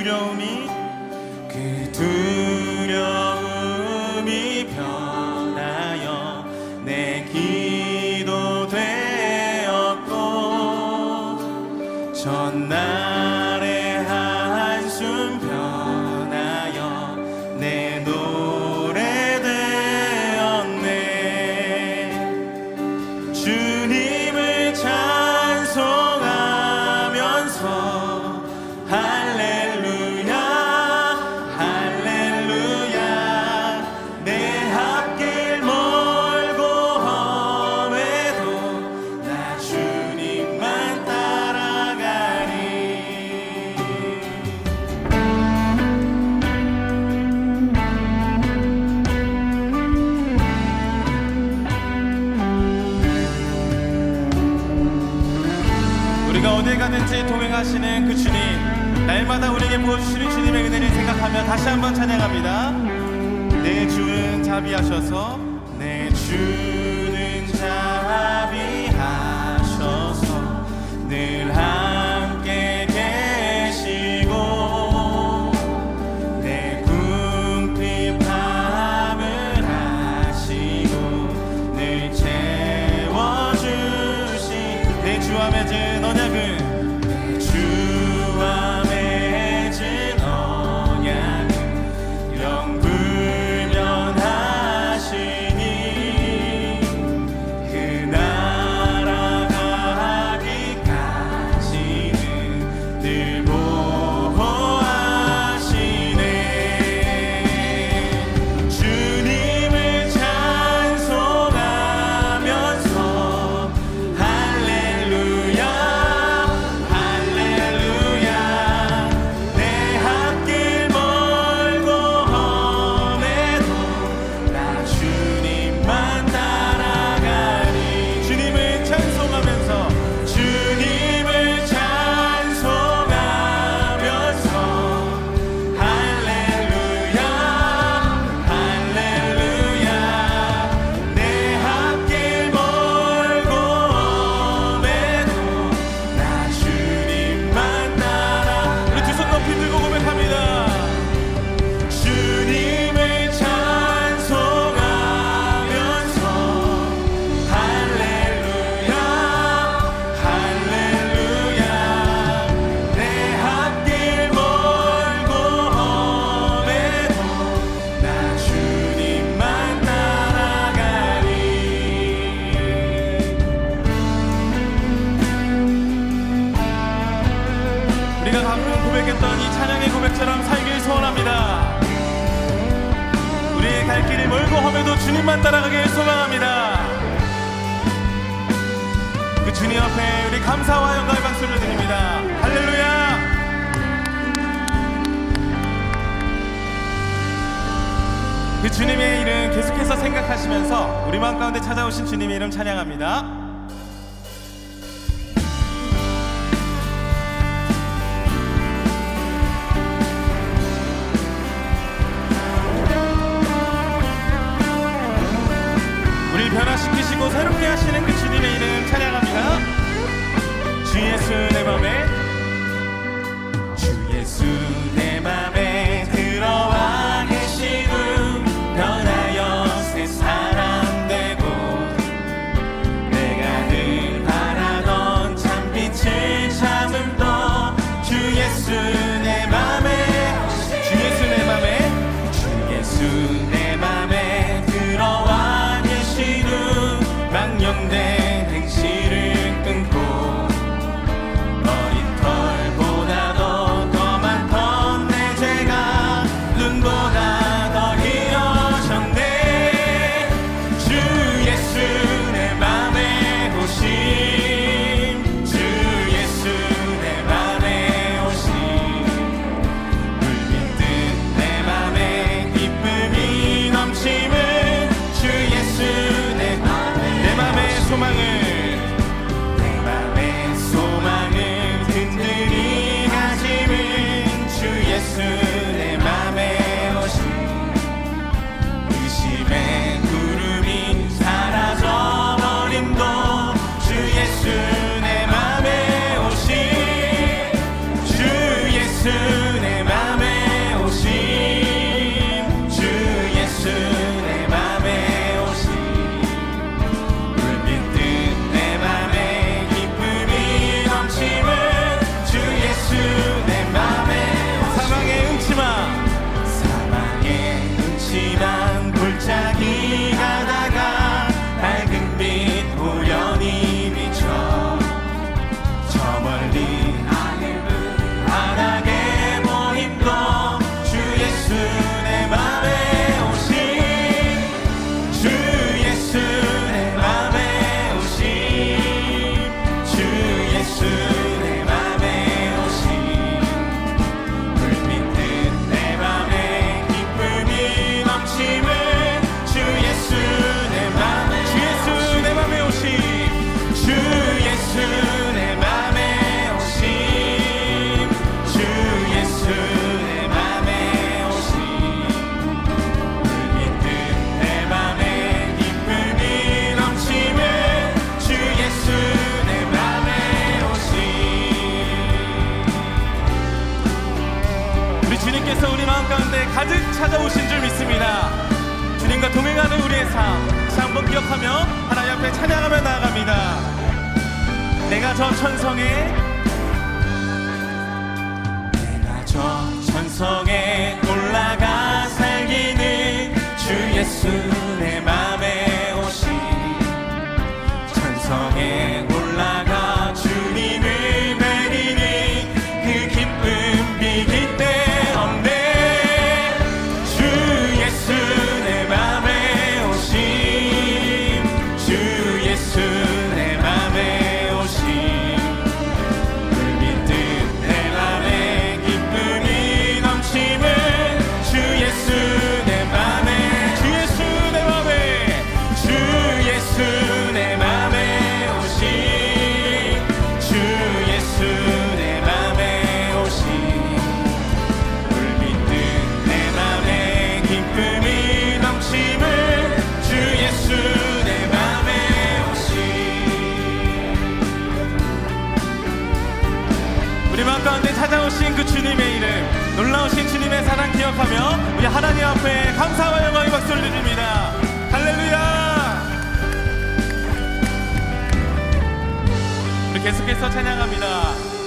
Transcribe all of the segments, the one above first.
you know me? 주님만 따라가길 소망합니다. 그 주님 앞에 우리 감사와 영광의 박수를 드립니다. 할렐루야! 그 주님의 이름 계속해서 생각하시면서 우리 마음 가운데 찾아오신 주님의 이름 찬양합니다. 주시는 찬양합니다. 주 예수 내 맘에 주님께서 우리 마음 가운데 가득 찾아오신 줄 믿습니다. 주님과 동행하는 우리의 삶, 다시 한번 기억하며 하나님 앞에 찬양하며 나아갑니다. 내가 저 천성에, 내가 저 천성에 올라가 살기는 주 예수 내 마음에 오신 천성에 놀라우신 그 주님의 이름, 놀라우신 주님의 사랑 기억하며 우리 하나님 앞에 감사와 영광의 박수를 드립니다. 할렐루야! 우리 계속해서 찬양합니다.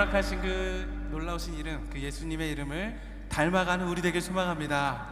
허락하신 그 놀라우신 이름, 그 예수님의 이름을 닮아가는 우리 되길 소망합니다.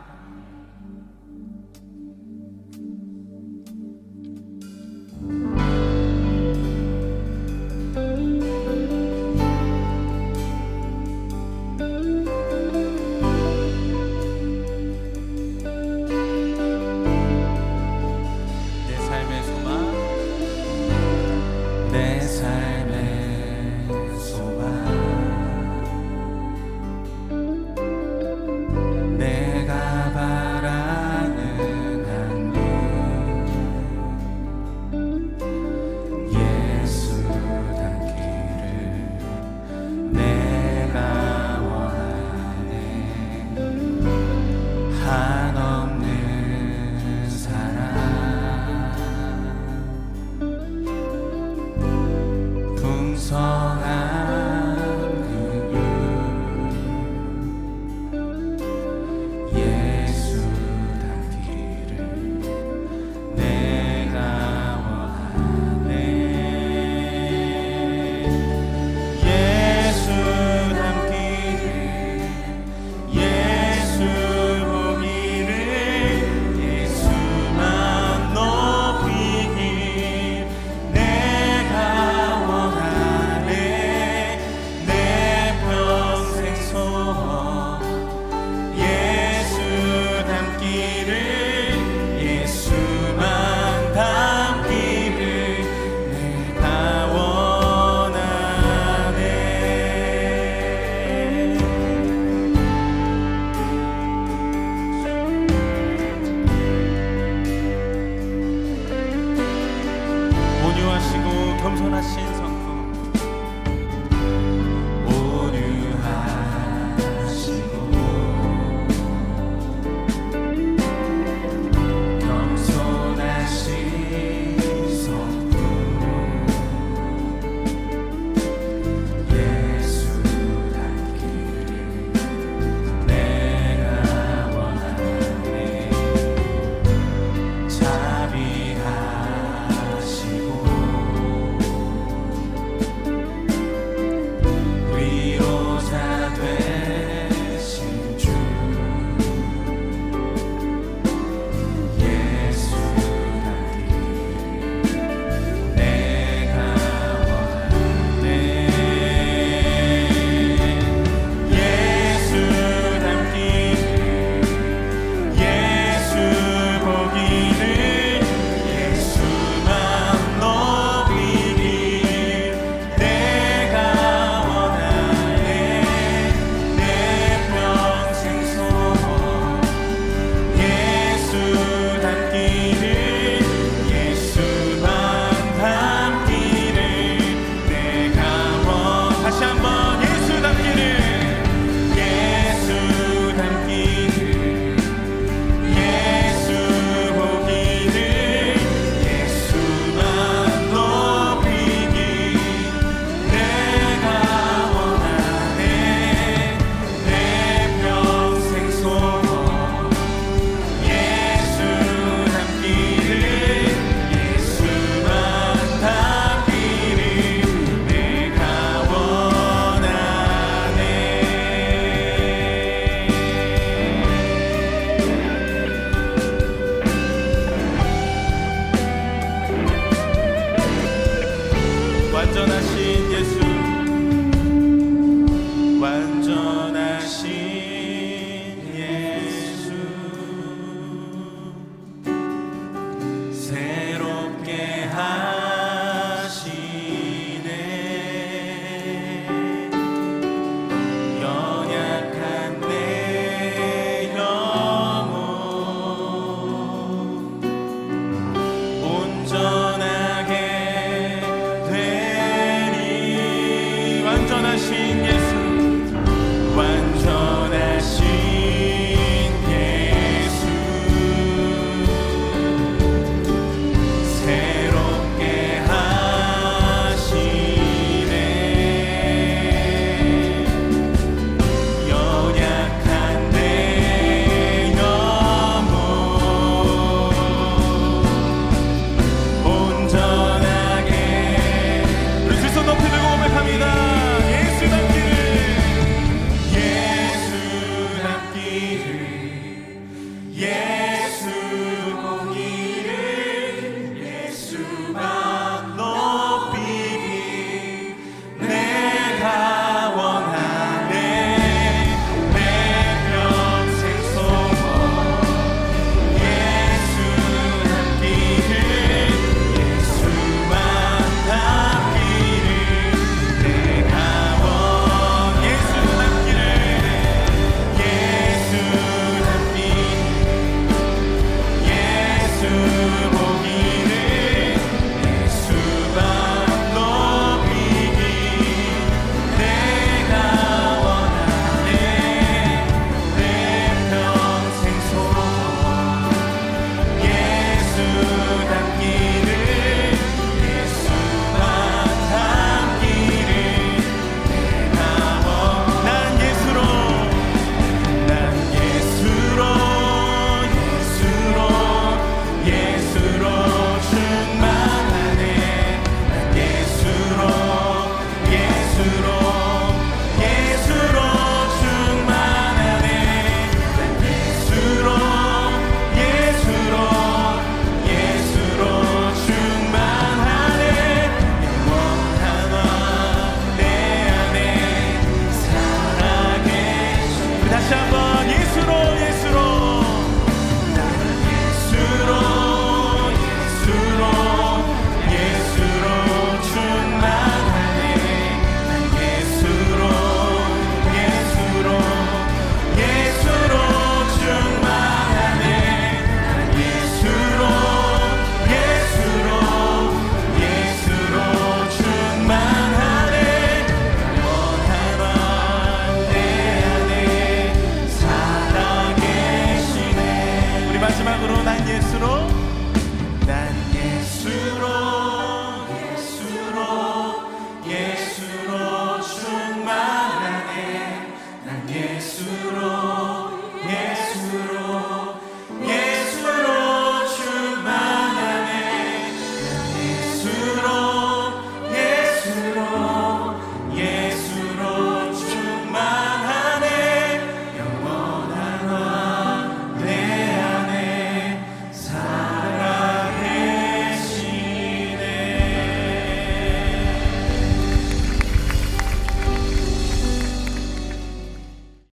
Shabbat.